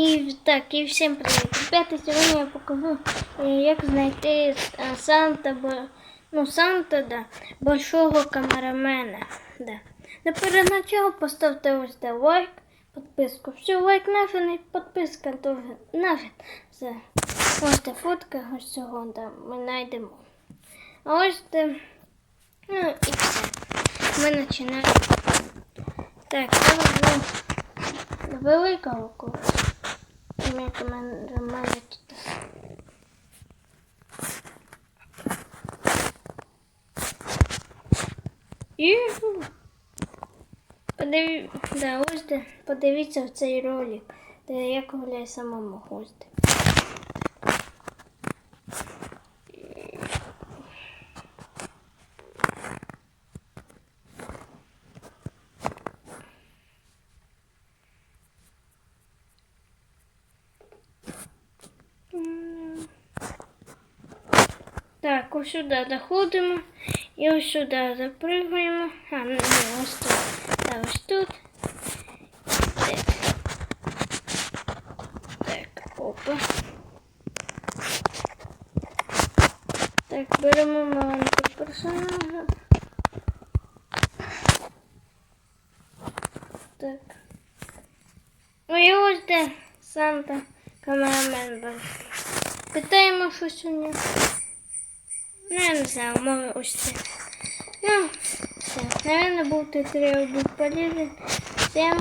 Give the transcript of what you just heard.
І так, і всім привіт. Ребята, сьогодні я покажу, е, як знайти е, Санта, ну, Санта, да, большого камерамена. Да. Но перед началом поставте ось де лайк, підписку. Все, лайк нафиг, і підписка теж нафиг. Все. Ось де фотка, ось цього, да, ми знайдемо. А ось де, ну і все. Ми починаємо. Так, це вже велика около. Як у мене мене тут. Юху. Подиві... Да, ось де. Подивіться в цей ролик, де я гуляю самому гості. Так, ось сюди доходимо і ось сюди запрыгуємо. А, ну, ні, ось тут. Так, ось тут. Так. Так, опа. Так, беремо маленького персонажа. Так. Ой, і ось де Санта камерамен був. Питаємо щось у нього. Ну, я не знаю, може ось це. Ну, все. Наверное, був треба був полезен. Всем.